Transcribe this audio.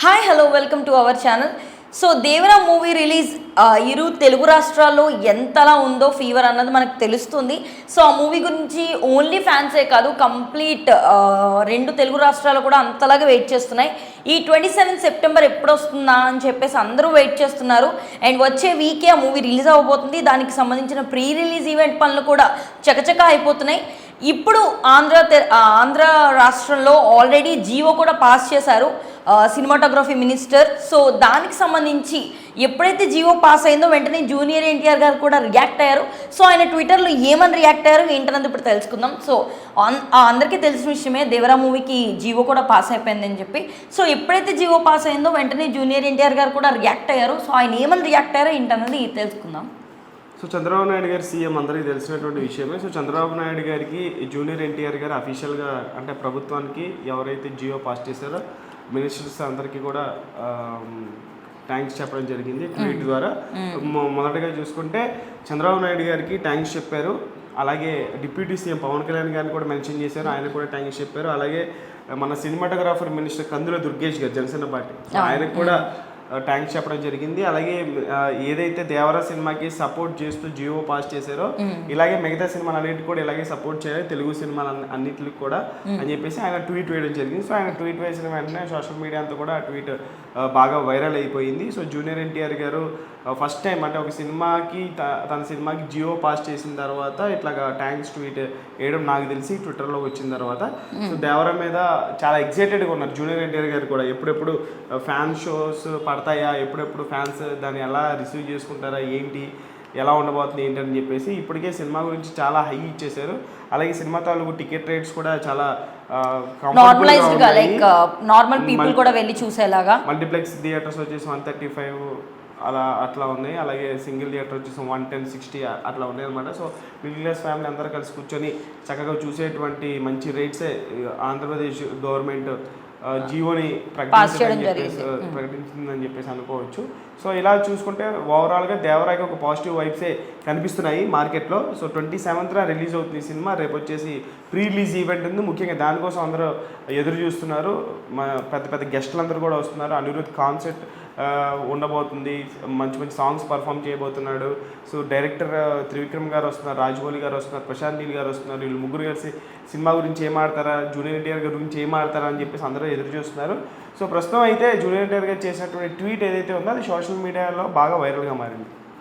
Hi hello welcome to our channel so Devara movie release ఇరు తెలుగు రాష్ట్రాల్లో ఎంతలా ఉందో ఫీవర్ అన్నది మనకు తెలుస్తుంది. సో ఆ మూవీ గురించి ఓన్లీ ఫ్యాన్సే కాదు కంప్లీట్ రెండు తెలుగు రాష్ట్రాలు కూడా అంతలాగా వెయిట్ చేస్తున్నాయి. ఈ ట్వంటీ సెవెన్ సెప్టెంబర్ ఎప్పుడు వస్తుందా అని చెప్పేసి అందరూ వెయిట్ చేస్తున్నారు. అండ్ వచ్చే వీకే ఆ మూవీ రిలీజ్ అవ్వబోతుంది. దానికి సంబంధించిన ప్రీ రిలీజ్ ఈవెంట్ పనులు కూడా చకచకా అయిపోతున్నాయి. ఇప్పుడు ఆంధ్ర తె- ఆంధ్ర రాష్ట్రంలో ఆల్రెడీ జీవో కూడా పాస్ చేశారు. సినిమాటోగ్రఫీ మినిస్టర్ సో దానికి సంబంధించి ఎప్పుడైతే జియో పాస్ అయిందో వెంటనే జూనియర్ ఎన్టీఆర్ గారు కూడా రియాక్ట్ అయ్యారు. సో ఆయన ట్విట్టర్లో ఏమని రియాక్ట్ అయ్యారు ఏంటన్నది ఇప్పుడు తెలుసుకుందాం. సో ఆ అందరికీ తెలిసిన విషయమే దేవరా మూవీకి జియో కూడా పాస్ అయిపోయిందని చెప్పి. సో ఎప్పుడైతే జియో పాస్ అయిందో వెంటనే జూనియర్ ఎన్టీఆర్ గారు కూడా రియాక్ట్ అయ్యారు. సో ఆయన ఏమని రియాక్ట్ అయ్యారో ఏంటన్నది తెలుసుకుందాం. సో చంద్రబాబు నాయుడు గారు సీఎం అందరికీ తెలిసినటువంటి విషయమే. సో చంద్రబాబు నాయుడు గారికి జూనియర్ ఎన్టీఆర్ గారు అఫీషియల్గా అంటే ప్రభుత్వానికి ఎవరైతే జియో పాస్ చేశారో మినిస్టర్స్ అందరికీ కూడా థ్యాంక్స్ చెప్పడం జరిగింది. ట్వీట్ ద్వారా. మొదటగా చూసుకుంటే చంద్రబాబు నాయుడు గారికి థ్యాంక్స్ చెప్పారు. అలాగే డిప్యూటీ సీఎం పవన్ కళ్యాణ్ గారిని కూడా మెన్షన్ చేశారు. ఆయన కూడా థ్యాంక్స్ చెప్పారు. అలాగే మన సినిమాటోగ్రాఫర్ మినిస్టర్ కందుల దుర్గేష్ గారు జనసేన పార్టీ. ఆయనకు కూడా థ్యాంక్స్ చెప్పడం జరిగింది. అలాగే ఏదైతే దేవరా సినిమాకి సపోర్ట్ చేస్తూ జియో పాస్ చేశారో ఇలాగే మిగతా సినిమాలు అన్నిటి కూడా ఇలాగే సపోర్ట్ చేయాలి. తెలుగు సినిమాలు అన్ని- అన్నిటికి కూడా అని చెప్పేసి ఆయన ట్వీట్ వేయడం జరిగింది. సో ఆయన ట్వీట్ వేసిన వెంటనే సోషల్ మీడియా అంతా కూడా ఆ ట్వీట్ బాగా వైరల్ అయిపోయింది. సో జూనియర్ ఎన్టీఆర్ గారు ఫస్ట్ టైం అంటే ఒక సినిమాకి తన సినిమాకి జియో పాస్ చేసిన తర్వాత ఇట్లాగా థ్యాంక్స్ ట్వీట్ వేయడం నాకు తెలిసి ట్విట్టర్లో వచ్చిన తర్వాత. సో దేవర మీద చాలా ఎక్సైటెడ్గా ఉన్నారు జూనియర్ ఎన్టీఆర్ గారు కూడా. ఎప్పుడెప్పుడు ఫ్యాన్ షోస్ పడతాయా? ఎప్పుడెప్పుడు ఫ్యాన్స్ దాన్ని ఎలా రిసీవ్ చేసుకుంటారా? ఏంటి? ఎలా ఉండబోతుంది ఏంటని చెప్పేసి ఇప్పటికే సినిమా గురించి చాలా హై ఇచ్చేశారు. అలాగే సినిమా తాలూకు టికెట్ రేట్స్ కూడా చాలా నార్మలైజ్డ్గా. లైక్ నార్మల్ పీపుల్ కూడా వెళ్ళి చూసేలాగా. మల్టీప్లెక్స్ థియేటర్స్ వచ్చేసి వన్ థర్టీ ఫైవ్ అలా అట్లా ఉన్నాయి. అలాగే సింగిల్ థియేటర్ వచ్చేసి వన్ టెన్ సిక్స్టీ అట్లా ఉన్నాయి అనమాట సో మిడిల్ క్లాస్ ఫ్యామిలీ అందరూ కలిసి కూర్చొని చక్కగా చూసేటువంటి మంచి రేట్సే ఆంధ్రప్రదేశ్ గవర్నమెంట్ జియోని చేయడం ప్రకటించిందని చెప్పేసి ప్రకటించిందని చెప్పేసి అనుకోవచ్చు. సో ఇలా చూసుకుంటే ఓవరాల్గా దేవరాకి ఒక పాజిటివ్ వైబ్సే కనిపిస్తున్నాయి మార్కెట్లో. సో ట్వంటీ సెవెంత్న రిలీజ్ అవుతుంది ఈ సినిమా. రేపు వచ్చేసి ప్రీ రిలీజ్ ఈవెంట్ ఉంది. ముఖ్యంగా దానికోసం అందరూ ఎదురు చూస్తున్నారు. మా పెద్ద పెద్ద గెస్టులు అందరూ కూడా వస్తున్నారు. అనిరుద్ కాన్సెప్ట్ ఉండబోతుంది. మంచి మంచి సాంగ్స్ పర్ఫామ్ చేయబోతున్నాడు. సో డైరెక్టర్ త్రివిక్రమ్ గారు వస్తున్నారు రాజమౌళి గారు వస్తున్నారు ప్రశాంత్ నీల్ గారు వస్తున్నారు. వీళ్ళు ముగ్గురు కలిసి సినిమా గురించి ఏం ఆడతారా జూనియర్ ఎన్టీఆర్ గారి గురించి ఏమాడతారా అని చెప్పేసి అందరూ ఎదురు చూస్తున్నారు. సో ప్రస్తుతం అయితే జూనియర్ ఎన్టీఆర్ గారు చేసినటువంటి ట్వీట్ ఏదైతే ఉందో అది సోషల్ మీడియాలో బాగా వైరల్గా మారింది.